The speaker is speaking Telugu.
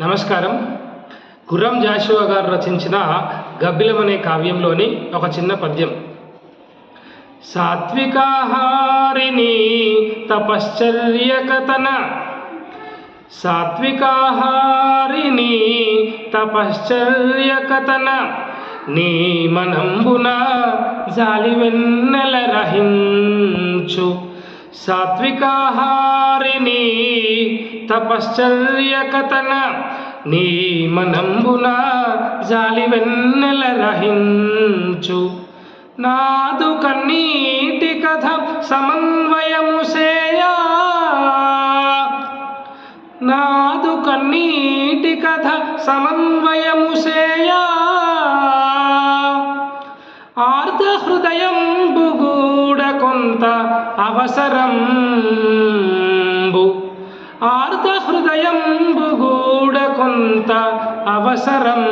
నమస్కారం. గుర్రం జాషువా గారు రచించిన గబ్బిలం అనే కావ్యంలోని ఒక చిన్న పద్యం. సాత్వికాహారిణి తపశ్చర్య కథన సాత్వికాహారిణి తపశ్చర్య కథన నీ మనంబున జాలి వెన్నెల రహించు. సాత్వికాహారిణి తపశ్చర్య కథన నీ మనంబున జాలి వెన్నెల రహించు. నాదు కన్నీటి కథ సమన్వయము సేయా. నాదు కన్నీటి కథ సమన్వయము సేయా. ఆర్ధ హృదయం బుగూడ కొంత అవసరంబు. ఆర్త హృదయం కొంత అవసరం.